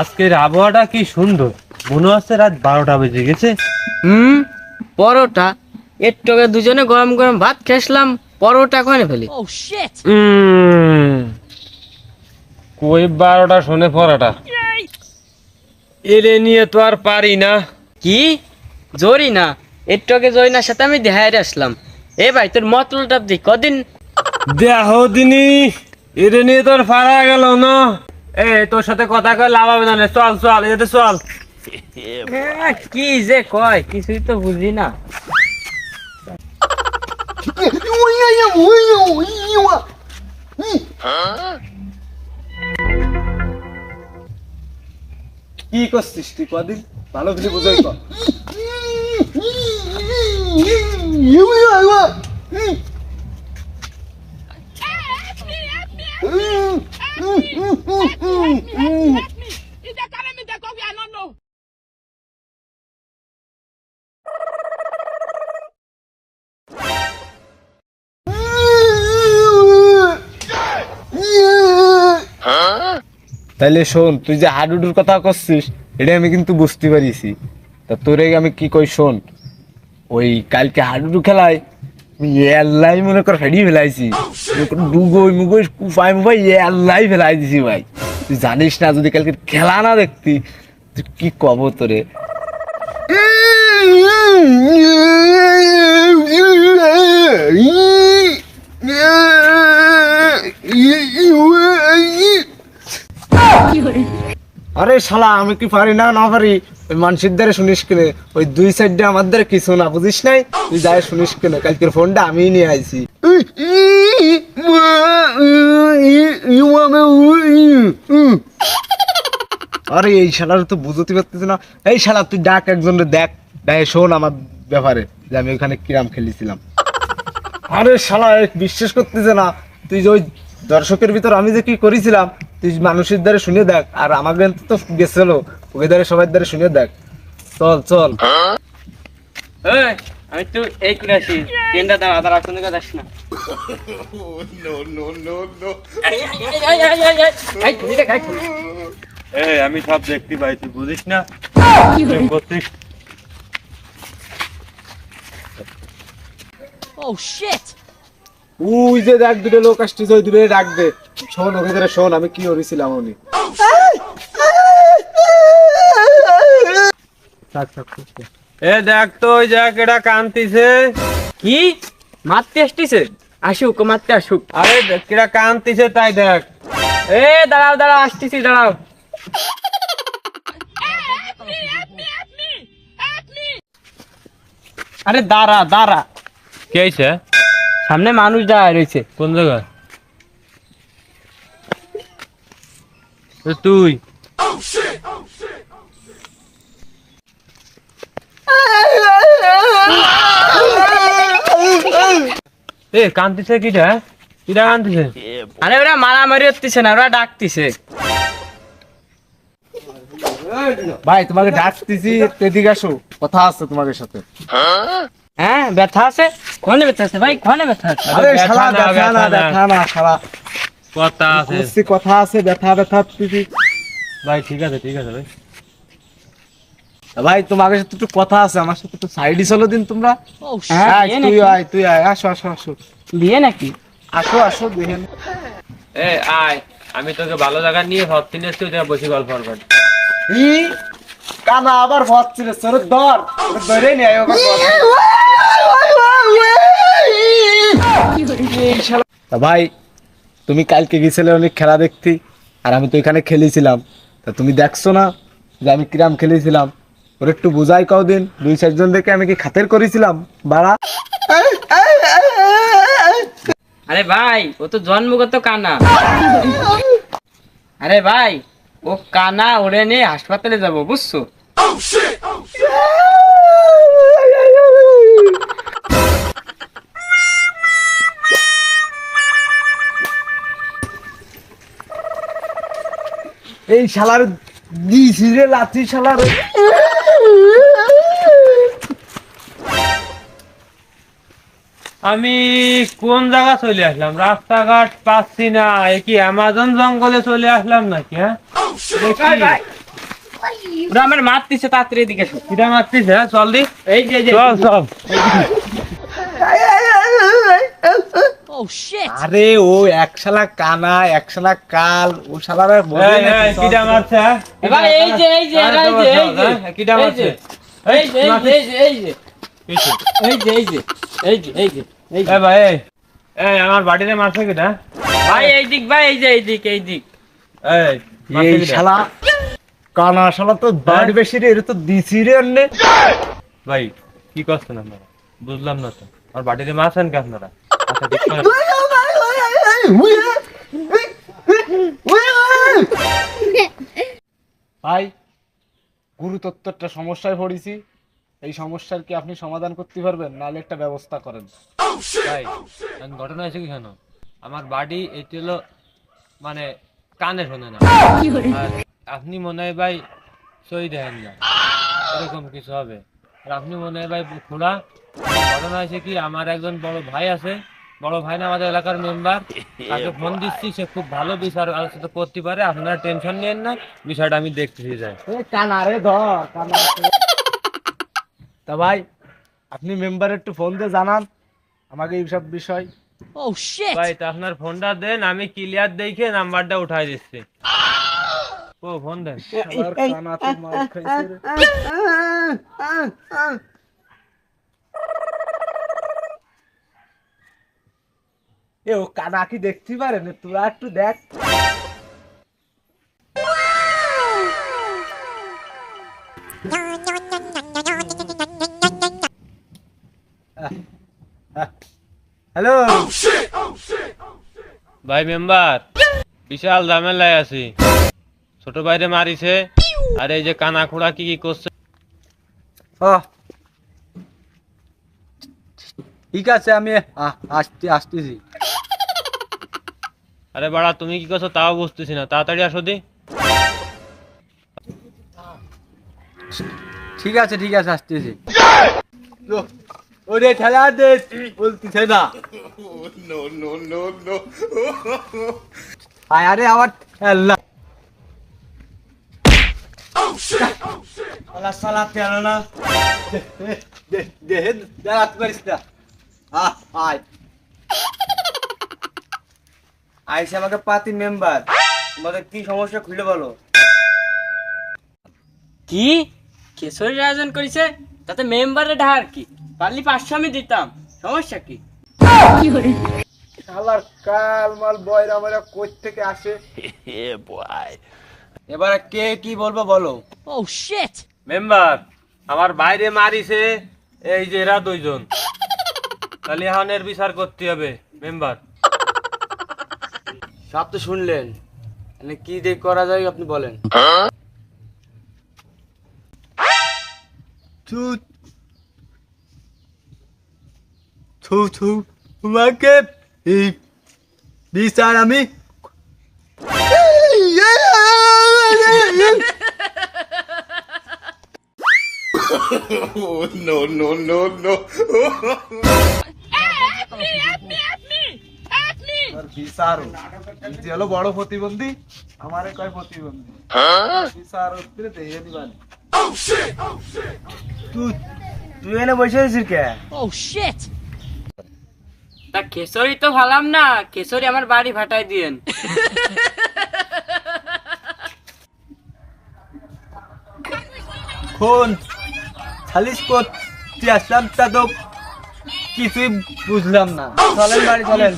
আজকের আবহাওয়াটা কি সুন্দর? মনে হচ্ছে রাত বারোটা বেজে গেছে। হুম পরোটা। এর টকে দুজনে গরম গরম ভাত খেসলাম পরোটা কোনে ফেলি। কই বারোটা শোনে পড়াটা এলে নিয়ে তো আর পারি না। কি? জরি না। এর টকে জরি না সাথে আমি দেখায় আসলাম। এ ভাই তোর মতলটা দি কদিন দেহ দিনি এরে নিয়ে তোর পারা গেল না। এ তোর সাথে কথা কয় লাভ হবে না চল চল এতে চল কি যে কয় কিছুই তো বুঝি না কি করছিস তুই কদিন ভালো করে বুঝাই কর তাইলে শোন তুই যে হাডুডুর কথা করছিস এটা আমি কিন্তু বুঝতে পারিছি। তা তোরে আমি কি কই শোন ওই কালকে হাডুডু খেলায় এল্লাই মনে কর হারিয়ে ফেলাইছি। ডুগোই মুগোই কুফাই মুফাই এল্লাই ফেলাই দিছি ভাই। তুই জানিস না যদি কালকে খেলা না দেখতি তুই কি কব তোরে? আরে শালা আমি কি পারি না না পারি? ওই মানসির দ্বারা শুনিস কিনে ওই দুই সাইডে আমার দ্বারা কিছু না বুঝিস নাই? তুই যাই শুনিস কিনে কালকের ফোনটা আমিই নিয়ে আইছি। আরে এই শালার তো বুঝতে পারতেছি না। এই শালা তুই ডাক একজন দেখ। দেখ শোন আমার ব্যাপারে যে আমি ওখানে কিরাম খেলেছিলাম। আরে শালা বিশ্বাস করতেছে না। তুই যে ওই দর্শকের ভিতর আমি যে কি করেছিলাম তুই মানুষের দ্বারা শুনে দেখ আর আমাকে তো গেছিল ওকে দ্বারা সবার দ্বারা শুনে দেখ। চল চল। এই, আমি তো এই করে আসি। ট্রেনটা দাঁড়া দাঁড়া কোনো কথা আসি না। আমি সব দেখতে পাই তুই বুঝিস না? প্রেম করছিস ওই যে দেখ দুটো লোক আসছে ওই দূরে ডাক দে। শোন ওকে দ্বারা শোন আমি কি করেছিলাম উনি। এ দেখ তো ওই দেখ এটা কান্তিছে। কি? মারতে আসতিছে? আসুক মারতে আসুক। আরে কিরা কান্তিছে তাই দেখ। এ দাঁড়াও দাঁড়াও আসতেছি দাঁড়াও। আরে দাঁড়া দাঁড়া। কে আইছে সামনে মানুষ দাঁড়ায় রয়েছে। কোন জায়গায়? তুই। এ কান্তিছে কিটা কিটা কান্তিছে আরে ওরা মারামারি হতেছে না ওরা ডাকতেছে। ভাই তোমাকে ডাকতেছি এদিকে আসো কথা আছে তোমাদের সাথে। হ্যাঁ ব্যথা আছে? কোনে ব্যথা আছে ভাই? কোনে ব্যথা আছে? আরে শালা না, না। ব্যথা না শালা। কথা আছে। বুঝছি কথা আছে ব্যথা ব্যথা তুই ভাই ঠিক আছে ঠিক আছে ভাই। ভাই সাথে একটু কথা আছে আমার সাথে একটু সাইডে চলো দিন তোমরা। হ্যাঁ, তুই আয় তুই আয় আসো আসো আসো। বিয়ে নাকি? আসো আসো দেখেন। এ আয় আমি তোকে ভালো জায়গা নিয়ে হট তিনে তুই বসে গল্প করবেন ই কানা আবার ভাবছিল সর ধর। ধরে নে আয় ওকে ভাই তুমি কালকে গেছিলে অনেক খেলা দেখতে আর আমি তো এখানে খেলেছিলাম। তা তুমি দেখছ না যে আমি কিরাম খেলেছিলাম? ওর একটু বুঝাই কদিন দুই চারজন দেখে আমি কি খাতের করেছিলাম? বাড়া। আরে ভাই ও তো জন্মগত কানা। আরে ভাই ও কানা ওরে নিয়ে হাসপাতালে যাব বুঝছ? এই শালার দিছি রে লাথি শালার আমি কোন জায়গা চলে আসলাম রাস্তাঘাট পাচ্ছি না এ কি অ্যামাজন জঙ্গলে চলে আসলাম নাকি হ্যাঁ। ওরা আমার মারতিছে তাড়াতাড়ি এদিকে এসো। কিটা মারছিস হ্যাঁ চল দি এই যে এই যে আরে ও এক শালা কানা এক শালা কাল ও শালা এই, এই, কিটা মারছে হ্যাঁ? এবার এই যে এই যে এই যে এই যে হ্যাঁ, এই মারছে? যে এই যে এই যে এই যে এই যে এই যে এই যে এই যে এই যে ভাই এই, আমার বাড়িতে মারছে কিটা ভাই এই দিক ভাই এই যে এই দিক এই দিক এই এই শালা কানা শালা তো বাড়ি বেশি রে এটা তো দিছি রে অন্যে ভাই কি করছেন আপনারা বুঝলাম না তো আর বাড়িতে মারছেন কে আপনারা আচ্ছা ভাই গুরুতত্ত্ব একটা সমস্যায় পড়েছি এই সমস্যার কি আপনি সমাধান করতে পারবেন? নাহলে একটা ব্যবস্থা করেন। ভাই ঘটনা হয়েছে কি জানো? আমার বাড়ি এটি হলো মানে কানে শোনে না। আর আপনি মনে হয় ভাই সই দেখেন না। এরকম কিছু হবে। আর আপনি মনে হয় ভাই খোলা ঘটনা হয়েছে কি আমার একজন বড় ভাই আছে বড় ভাই না আমাদের এলাকার মেম্বার তাকে ফোন দিচ্ছি সে খুব ভালো বিচার আলোচনা করতে পারে আপনারা টেনশন নেন না বিষয়টা আমি দেখতেছি যাই। কানা রে ধর তা ভাই আপনি মেম্বার একটু ফোন দিয়ে জানান আমাকে এইসব বিষয়। ভাই তা আপনার ফোনটা দেন আমি ক্লিয়ার দেখে নাম্বারটা উঠাই দিচ্ছি। ও ফোন দেন আবার কানা তো মার খাইছে রে। এ ও কানা কি দেখতে পারে না? তোরা একটু দেখ। হ্যালো ভাই মেম্বার বিশাল ঝামেলায় আছি। ছোট ভাইরে মারিছে আর এই যে কানা খোড়া কি কি করছে? ঠিক আছে আমি আ- আসতে আসতেছি। আরে বাড়া তুমি কি করছ তাও বুঝতেছি না তাড়াতাড়ি আসো দি ঠিক আছে ঠিক আছে আসতেছি ওরে ঠেলা দে বলতেছে না আরে আবার না দে দে না আয় আইসে আমাকে পাতি মেম্বার। তোমাদের কি সমস্যা খুলে বলো। কি? কেশরীর আয়োজন করেছে? তাতে মেম্বারে ঢার কি? পারলি পাঁচশো আমি দিতাম। সমস্যা কি? শালার কাল মাল বয়রা আমরা কই থেকে আসে এবারে কে কি বলব বলো। ও শিট মেম্বার আমার বাইরে মারিছে এই যে এরা দুইজন। তাহলে এর বিচার করতে হবে মেম্বার। সব তো শুনলেন। মানে কি দেখ করা যায় আপনি বলেন। থু থু থু তোমাকে এই বিচার আমি বিচার যে হলো বড় প্রতিবন্ধী আমারে কয় প্রতিবন্ধী? বিচার হচ্ছে দেহে দিবানি তুই তুই এনে বসে আছিস কে? তা কেশরী তো ভালাম না কেশরী আমার বাড়ি ভাটাই দিয়েন। ফোন খালিস করতে আসলাম তা তো কিছুই বুঝলাম না। চলেন বাড়ি চলেন।